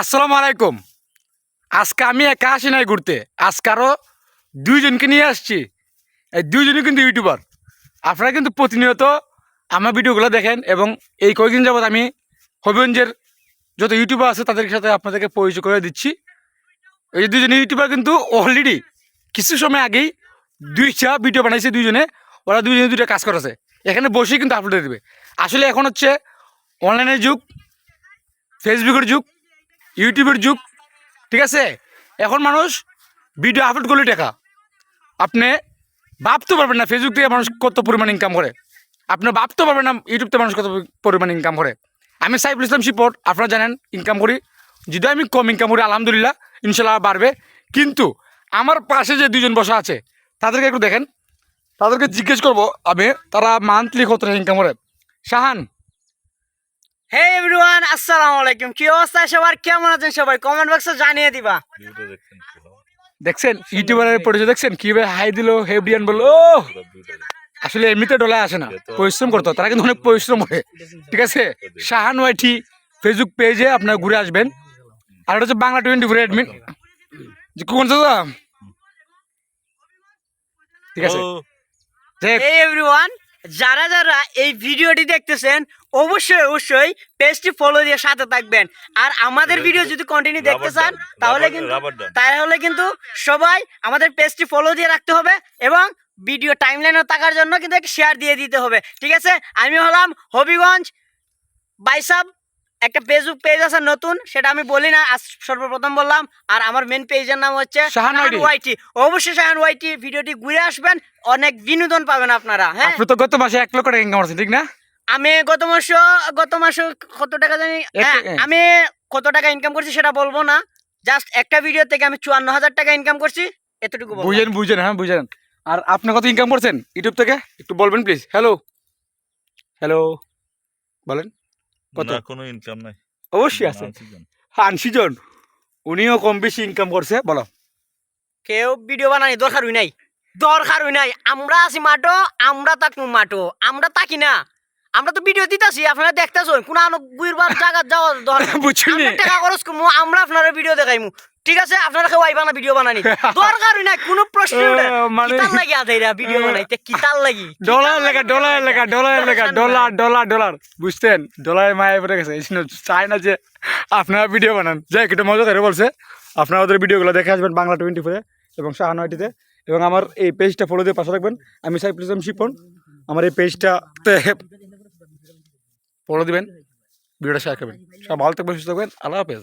আসসালামু আলাইকুম। আজকে আমি একা আসি নাই ঘুরতে। আজকে আরও দুইজনকে নিয়ে আসছি। এই দুইজনই কিন্তু ইউটিউবার। আপনারা কিন্তু প্রতিনিয়ত আমার ভিডিওগুলো দেখেন এবং এই কয়েকদিন যাবৎ আমি হবিগঞ্জের যত ইউটিউবার আছে তাদের সাথে আপনাদেরকে পরিচয় করে দিচ্ছি। এই যে দুজনে ইউটিউবার কিন্তু অলরেডি কিছু সময় আগেই দুইটা ভিডিও বানাইছে দুইজনে। ওরা দুইজনে দুইটা কাজ করেছে। এখানে বসেই কিন্তু আপলোড দেবে। আসলে এখন হচ্ছে অনলাইনের যুগ ফেসবুকের যুগ ইউটিউবের যুগ, ঠিক আছে? এখন মানুষ ভিডিও আপলোড করলে টাকা। আপনি ভাবতে পারবেন না ফেসবুক থেকে মানুষ কত পরিমাণ ইনকাম করে। আপনি ভাবতে পারবেন না ইউটিউব থেকে মানুষ কত পরিমাণ ইনকাম করে। আমি সাইফুল ইসলাম শিপট আপনারা জানেন ইনকাম করি। যদিও আমি কম ইনকাম করি, আলহামদুলিল্লাহ, ইনশাল্লাহ বাড়বে। কিন্তু আমার পাশে যে দুজন বসা আছে, তাদেরকে একটু দেখেন। তাদেরকে জিজ্ঞেস করব, আমি তারা মান্থলি কত ইনকাম করে? শাহান হে এভরিওয়ান আসসালামু আলাইকুম কি অবস্থা? সবার কেমন আছেন সবাই? কমেন্ট বক্সে জানিয়ে দিবা। দেখছেন ইউটিউবারের পরিচয় দেখছেন? কীভাবে হাই দিল হেব্রিয়ান বলল ও। আসলে এমনিতে ডলায় আসে না। পরিশ্রম করতো তারা কিন্তু অনেক পরিশ্রম করে। ঠিক আছে? শাহান ওয়াইটি ফেসবুক পেজে আপনারা ঘুরে আসবেন। আর এটা হচ্ছে বাংলা টোয়েন্টি ফোর অ্যাডমিন যে কোন ঠিক আছে। হে এভরিওয়ান যারা যারা এই ভিডিওটি দেখতেছেন অবশ্যই অবশ্যই পেজটি ফলো দিয়ে সাথে থাকবেন। আর আমাদের ভিডিও যদি কন্টিনিউ দেখতে চান তাহলে কিন্তু। তাহলে কিন্তু সবাই আমাদের পেজটি ফলো দিয়ে রাখতে হবে এবং ভিডিও টাইমলাইনে থাকার জন্য কিন্তু শেয়ার দিয়ে দিতে হবে। ঠিক আছে? আমি হলাম হবিগঞ্জ বাইসাব একটা ফেসবুক পেজ আছে নতুন সেটা আমি বলি না আজ সর্বপ্রথম বললাম আর আমার মেন পেজের নাম হচ্ছে শাহান ওয়াইটি অবশ্যই শাহান ওয়াইটি ভিডিওটি ঘুরে আসবেন অনেক বিনোদন পাবেন আপনারা হ্যাঁ? আপনি তো গত মাসে এক লক্ষ টাকা ইনকাম করছেন ঠিক না? আমি গত মাস গত মাসে কত টাকা জানি হ্যাঁ। আমি কত টাকা ইনকাম করছি সেটা বলব না জাস্ট একটা ভিডিও থেকে আমি চুয়ান্ন হাজার টাকা ইনকাম করছি এতটুকু বুঝেন বুঝেন হ্যাঁ বুঝেন। আর আপনি কত ইনকাম করছেন? ইউটিউব থেকে? একটু বলবেন প্লিজ হ্যালো হ্যালো বলেন। কত? কোনো ইনকাম নাই। অবশ্যই আছে। উনিও কম বেশি ইনকাম করছে বলো। কেউ ভিডিও বানানি হই নাই। দরকার হই নাই। আমরা আছি মাটো আমরা থাকব মাঠো আমরা তাকি না। আমরা তো ভিডিও দিতাছি আপনারা দেখতেছেন। কোন আনো গুইরবার জায়গা যাওয়ার দরকার বুঝছেন আমরা টাকা খরচ করব আমরা আপনারা ভিডিও দেখাইমু। ঠিক আছে আপনারা কেউ আইবা না ভিডিও বানানি দরকারই নাই কোনো প্রশ্ন মানে- কিতাল লাগি আধাইরা ভিডিও বানাইতে? কিতাল লাগি? ডলার লেখা ডলার লেখা ডলার লেখা ডলার ডলার ডলার। বুঝতেন ডলার মায়া পড়ে গেছে। চায় না যে আপনারা ভিডিও বানান। যাই একটু মজা করে বলছে। আপনারা ওদের ভিডিওগুলো দেখে আসবেন বাংলা টোয়েন্টি ফোরে এবং শাহানওয়াইটিতে। এবং আমার এই পেজটা ফলো দিয়ে পাশে রাখবেন আমি সাইফুল ইসলাম শিপন। আমার এই পেজটাতে ফলো দিবেন। ভিডিওটা শেয়ার করবেন। সব ভালো থাকবেন সুস্থ থাকবেন। আল্লাহ হাফেজ।